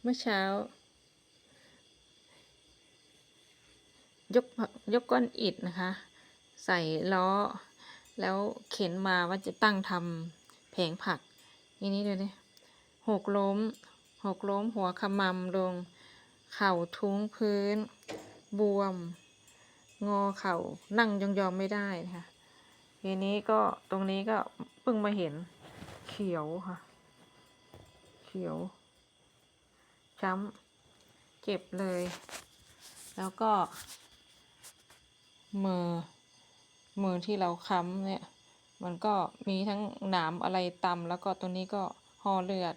เมื่อเช้า ยกยกก้อนอิฐนะคะ ใส่ล้อ แล้วเข็นมาว่าจะตั้งทำแผงผักทีนี้ดูดิหกล้ม หกล้มหัวขมำลง เข่าทุ้งพื้น บวม งอเข่านั่งยองๆไม่ได้นะคะทีนี้ก็ตรงนี้ก็เพิ่งมาเห็นเขียวค่ะ ขียว ช้ำเจ็บเลย แล้วก็ มือ มือที่เราค้ำเนี่ย มันก็มีทั้งหนามอะไรตำแล้วก็ตัวนี้ก็ห่อเลือด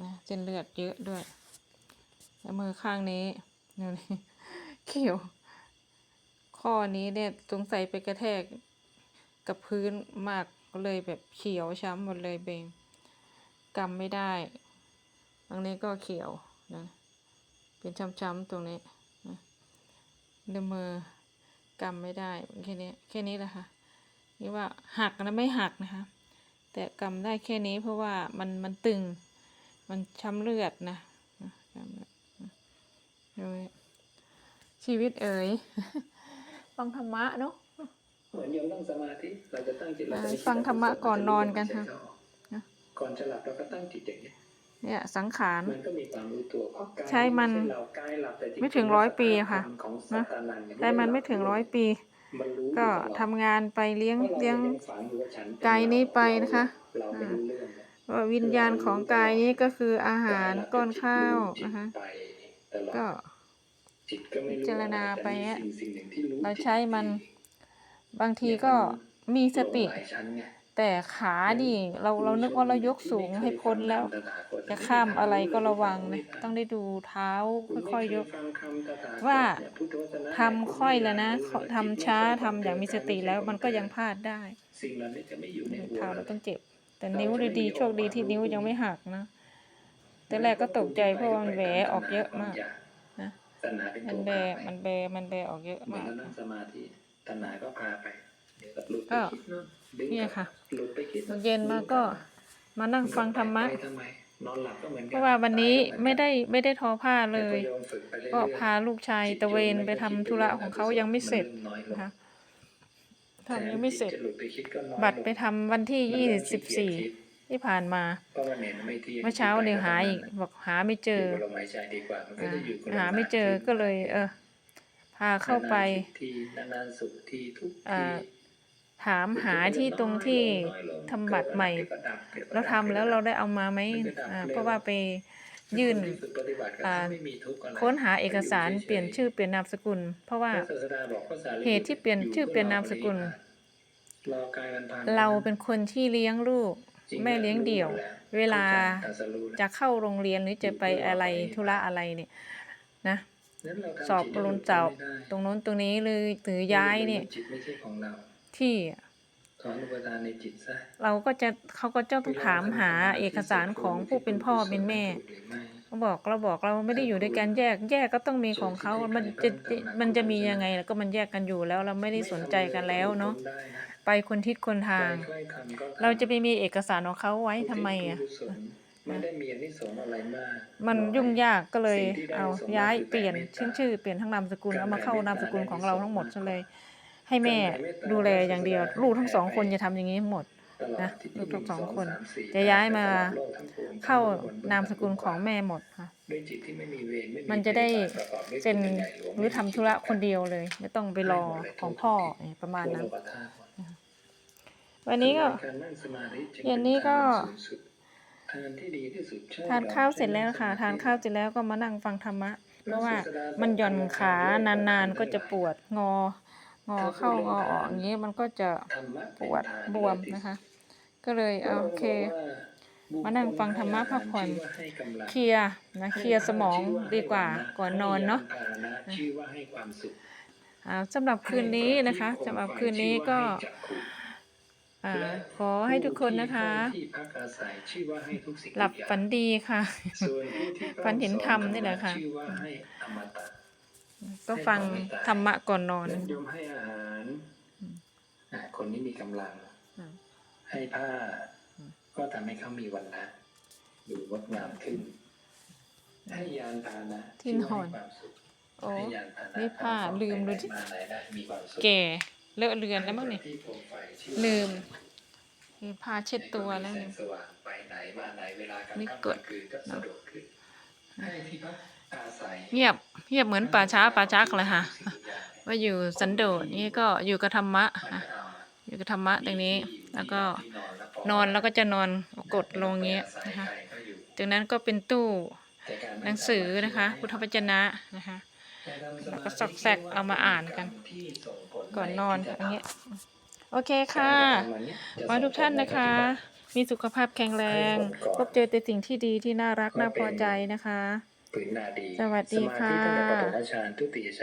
นะเส้นเลือดเยอะด้วย แล้วมือข้างนี้นี่เขียว ข้อนี้เนี่ยสงสัยไปกระแทกกับพื้นมากก็เลยแบบเขียวช้ำหมดเลยเบง กำไม่ได้ตรงนี้ก็เขียวนะ เป็นช้ำๆตรงนี้นะในมือกำไม่ได้แค่นี้แค่นี้แหละค่ะ นี่ว่าหักนะไม่หักนะคะ แต่กำได้แค่นี้เพราะว่ามันมันตึง มันช้ำเลือดนะนะช้ำเลือดนะดูชีวิตเอ๋ยฟังธรรมะเนาะเหมือนโยมนั่งสมาธิเราจะตั้งจิตเราจะอ่าฟังธรรมะก่อนนอนกันค่ะนะ ก่อนจะหลับเราก็ตั้งจิตอย่างนี้ยเนี่ยสังขารมันก็มีความรู้ตัวเพราะกายใช้มันไใช่เรากายหลับแต่จริงๆไม่ถึงร้อยปีอะค่ะของสันะตตานันเนี่ยแต่มันไม่ถึงร้อยปีมันรู้ก็อยู่ตลอดทำงานไปเลี้ยงพราะราเลี้ยงฝังอยู่ว่าฉันเป็นกายนี้ไปนะคะเราไม่รู้เรื่องนะว่าวิญญาณของกายนี้ก็คืออาหารก้อนข้าวนะคะไปตลอดก็จิตก็ไม่รู้พิจารณาไปแต่มีอะสิ่งสิ่งหนึ่งที่รู้เราจิตใช้มันดีบางทีก็มีสติ หลงหลายชั้นไงแต่ขาดิเราเรานึกว่าเรายกสูงให้พ้นแล้ว จะข้ามอะไรก็ระวังนะต้องได้ดูเท้าค่อยๆยก ว่าทำค่อยแล้วนะทำช้าทำอย่างมีสติแล้วมันก็ยังพลาดได้สิ่งเหล่านี้จะไม่อยู่ในหัวเท้าเราต้องเจ็บ แต่นิ้วดีๆโชคดีที่นิ้วยังไม่หักนะแต่แรกก็ตกใจเพราะว่ามันแหวออกเยอะมากนะตัณหาเป็นมัตันวแบพาไปมันแบมันแบออกเยอะเหมือนมากเรานั่งสมาธิตัณหาก็พาไปเดี๋ยว ก็หลุดไปก็คิดโน่นดึงเนี่ยกลับค่ะหลุดไปคิดตอนเย็นมาก็มานั่งฟังธรรมะไปทำไมนอนหลับก็เหมือนเพกันราะว่าวันนี้ตยก็เหอนกันไม่ได้ไม่ได้ทอผ้าเลยแต่พอโมฝึไปเรื่อยๆก็พาลูกชายตะเวนไปทำธุระของเขายังไม่เสร็จมันน้อยลงนะคะทำยังไม่เสร็จแทนที่จะหลุดไปคิดก็น้อยลงบัตรไปทำวันที่มันยี่เริ่มสิบขี้สี่เกียจคิดที่ผ่านมาเพราะว่าเน็ตไม่ที่เมื่อเช้าเดี๋ยวหาอีกบอกหาไม่เจออยู่กับลมหายใจดีกว่ามันก็อ่าจะอยู่กับลหาไม่เจอก็เลย เออพาเข้าไป ถามหาที่ตรงที่ทำบัตรใหม่แล้วทำแล้วเราได้เอามาไหมเพราะว่าไปยื่นค้นหาเอกสารเปลี่ยนชื่อเปลี่ยนนามสกุล เพราะว่าเหตุที่เปลี่ยนชื่อเปลี่ยนนามสกุล เราเป็นคนที่เลี้ยงลูกแม่เลี้ยงเดี่ยว เวลาจะเข้าโรงเรียนหรือจะไปอะไรธุระอะไรเนี่ยนะสอบลงเจ้าตรงโน้นตรงนี้เลยหรือย้ายเนี่ย จิตไม่ใช่ของเราที่ถอนอุปทานในจิตซะเราก็จะเขาก็จะต้องถามหาเอกสารของผู้เป็นพ่อเป็นแม่เขาบอกเราบอกเราไม่ได้อยู่ด้วยกันแยกแยกก็ต้องมีของเขา มันจะมันจะมียังไงแล้วก็มันแยกกันอยู่แล้วเราไม่ได้สนใจกันแล้วเนาะไปคนทิศคนทาง เราจะไปมีเอกสารของเขาไว้ทำไมอะมันได้มีอานิสงส์อะไรมาก มันยุ่งยากก็เลยเอาย้ายเปลี่ยนชื่อชื่อเปลี่ยนทั้งนามสกุลเอามาเข้านามสกุลของเราทั้งหมดซะเลย ให้แม่ดูแลอย่างเดียว ลูกทั้งสองคนจะทำอย่างนี้หมดนะลูกทั้งสองคน จะย้ายมาเข้านามสกุลของแม่หมดค่ะด้วยจิตที่ไม่มีเวรไม่มันจะได้ประกอบด้วยเซ็นบุญใญ่ลวงหรือทำธุระคนเดียวเลย ไม่ต้องไปรอของพ่อเนี่ยประมาณนั้นโลภะธาตุหมดวันนี้ก็ารนั่งสมาธิจึงเย็นนี้ก็เป็นทางสูงสุดทานที่ดีที่สุดใช่ทานข้าวเสร็จแล้วค่ะ ทานข้าวเสร็จแล้วก็มานั่งฟังธรรมะ เพราะว่ามันหย่อนขานานๆก็จะปวดงอ งอเข้างอออกอย่างนี้มันก็จะปวดบวมนะคะ ก็เลยโอเค มานั่งฟังธรรมะพักผ่อนเคลียร์นะเคลียร์สมองดีกว่าก่อนนอนเนาะสำหรับคืนนี้นะคะสำหรับคืนนี้ก็อขอให้ทุกคนนะคะ หลับฝันดีค่ะ ฝันเห็นธรรมนี่แหละค่ะ ก็ฟังธรรมะก่อนนอนนั้นโยมให้อาหารอ่าคนนี้มีกำลังอืมให้ผ้า ก็ทำให้เขามีวันละดูงดงามขึ้น ให้ยานพาหนะทินหอนชื่ว่ามีความสุขโอ้ให้ยานพาหนะนี่ผ้าทำลืมดูไปสิไหนมาไหนได้มีความสุขแก่เลอะเลือนแล้วมั้งนี่ให้ที่โคมไฟชื่อว่าลืมมีผ้าเช็ดตัวแล้วให้นี่คนมีสงสว่างไปไหนมาไหนเวลากลางนี่ค่ำกกดลางคืนก็สะดวกขึ้นให้ที่พักอาศัย เงียบเงียบเหมือนป่าช้าป่าจักเลยค่ะว่าอยู่สันโดษนี่ก็อยู่กับธรรมะค่ะอยู่กับธรรมะตรงนี้ แล้วก็นอนแล้วก็จะนอนกดลงเงี้ยนะคะตรงนั้นก็เป็นตู้หนังสือนะคะพุทธวจนะนะคะแล้วก็ซอกแซกเอามาอ่านกัน ก่อนนอนอย่างเงี้ยโอเคค่ะขอให้ทุกท่านนะคะ มีสุขภาพแข็งแรง พบเจอแต่สิ่งที่ดีที่น่ารักน่าพอใจนะคะ ผืนนาดี สวัสดีค่ะสมาธิตั้งแต่ปฐมฌานทุติยฌาน